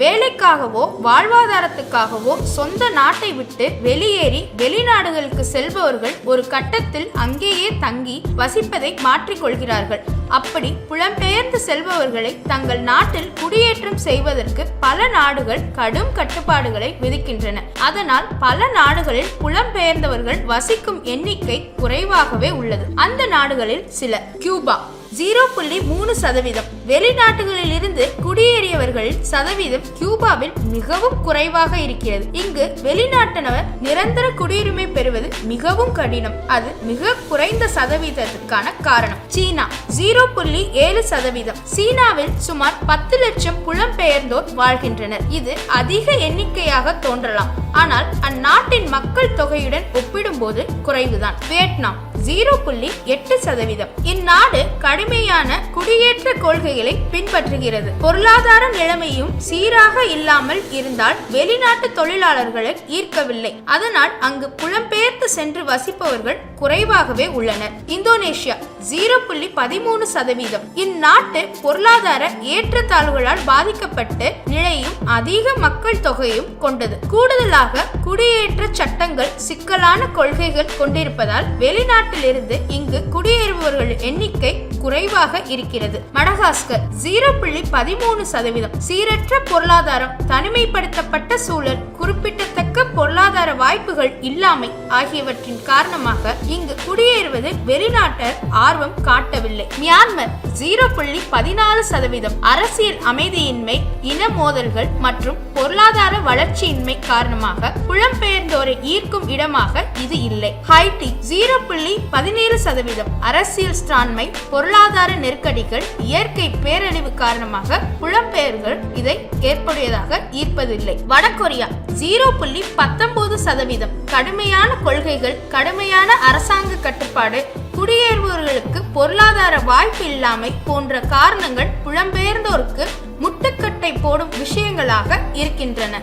வேலைக்காகவோ வாழ்வாதாரத்துக்காகவோ சொந்த நாட்டை விட்டு வெளியேறி வெளிநாடுகளுக்கு செல்பவர்கள் ஒரு கட்டத்தில் அங்கேயே தங்கி வசிப்பதை மாற்றிக்கொள்கிறார்கள் அப்படி புலம்பெயர்ந்து செல்பவர்களை தங்கள் நாட்டில் குடியேற்றம் செய்வதற்கு பல நாடுகள் கடும் கட்டுப்பாடுகளை விதிக்கின்றன. அதனால் பல நாடுகளில் புலம்பெயர்ந்தவர்கள் வசிக்கும் எண்ணிக்கை குறைவாகவே உள்ளது. அந்த நாடுகளில் சில கியூபா ஜீரோ புள்ளி மூணு சதவீதம். வெளிநாட்டுகளில் இருந்து குடியேறியவர்களில் சதவீதம் கியூபாவில் மிகவும் குறைவாக இருக்கிறது. இங்கு வெளிநாட்டினவர் நிரந்தர குடியுரிமை பெறுவது மிகவும் கடினம். அது மிக குறைந்த சதவீதத்திற்கான காரணம். சீனா ஜீரோ புள்ளி ஏழு சதவீதம். சீனாவில் சுமார் பத்து லட்சம் புலம்பெயர்ந்தோர் வாழ்கின்றனர். இது அதிக எண்ணிக்கையாக தோன்றலாம். ஆனால் அந்நாட்டின் மக்கள் தொகையுடன் ஒப்பிடும்போது குறைவுதான். வியட்நாம் ஜீரோ புள்ளி எட்டு சதவீதம். இந்நாடு கடுமையான குடியேற்ற கொள்கைகளை பின்பற்றுகிறது. பொருளாதார நிலைமையும் சீராக இல்லாமல் இருந்தால் வெளிநாட்டு தொழிலாளர்களை ஈர்க்கவில்லை. அதனால் அங்கு புலம்பெயர்ந்து சென்று வசிப்பவர்கள் குறைவாகவே உள்ளனர். இந்தோனேஷியா ஜீரோ புள்ளி பதிமூணு சதவீதம். இந்நாட்டு பொருளாதார ஏற்றத்தாழ்வுகளால் பாதிக்கப்பட்டு நிலையும் அதிக மக்கள் தொகையும் கொண்டது. கூடுதலாக குடியேற்ற சட்டங்கள் சிக்கலான கொள்கைகள் கொண்டிருப்பதால் வெளிநாட்டிலிருந்து இங்கு குடியேறுபவர்கள் எண்ணிக்கை குறைவாக இருக்கிறது. மடகாஸ்கர் ஜீரோ புள்ளி பதிமூணு சதவீதம். சீரற்ற பொருளாதாரம் தனிமைப்படுத்தப்பட்ட சூழல் குறிப்பிடத்தக்க பொருளாதார வாய்ப்புகள் இல்லாமை ஆகியவற்றின் காரணமாக இங்கு குடியேறுவது வெளிநாட்டர் ஆர்வம் காட்டவில்லை. மியான்மர் ஜீரோ புள்ளி பதினாலு சதவீதம் அரசியல் அமைதியின்மை இன மோதல்கள் மற்றும் பொருளாதார வளர்ச்சியின்மை காரணமாக புலம்பெயர்ந்தோரை ஈர்க்கும் இடமாக இது இல்லை. ஹைட்டி ஜீரோ புள்ளி பதினேழு சதவீதம் அரசியல் ஸ்டாண்மை பொருளாதார நெருக்கடிகள் இயற்கை பேரழிவு காரணமாக புலம்பெயர்கள் இதை ஏற்புடையதாக ஈர்ப்பதில்லை. வடகொரியா ஜீரோ புள்ளி பத்தொன்பது சதவீதம் கடுமையான கொள்கைகள் கடுமையான அரசாங்க கட்டுப்பாடு குடியேறுபவர்களுக்கு பொருளாதார வாய்ப்பு இல்லாமை போன்ற காரணங்கள் புலம்பெயர்ந்தோருக்கு முட்டுக்கட்டை போடும் விஷயங்களாக இருக்கின்றன.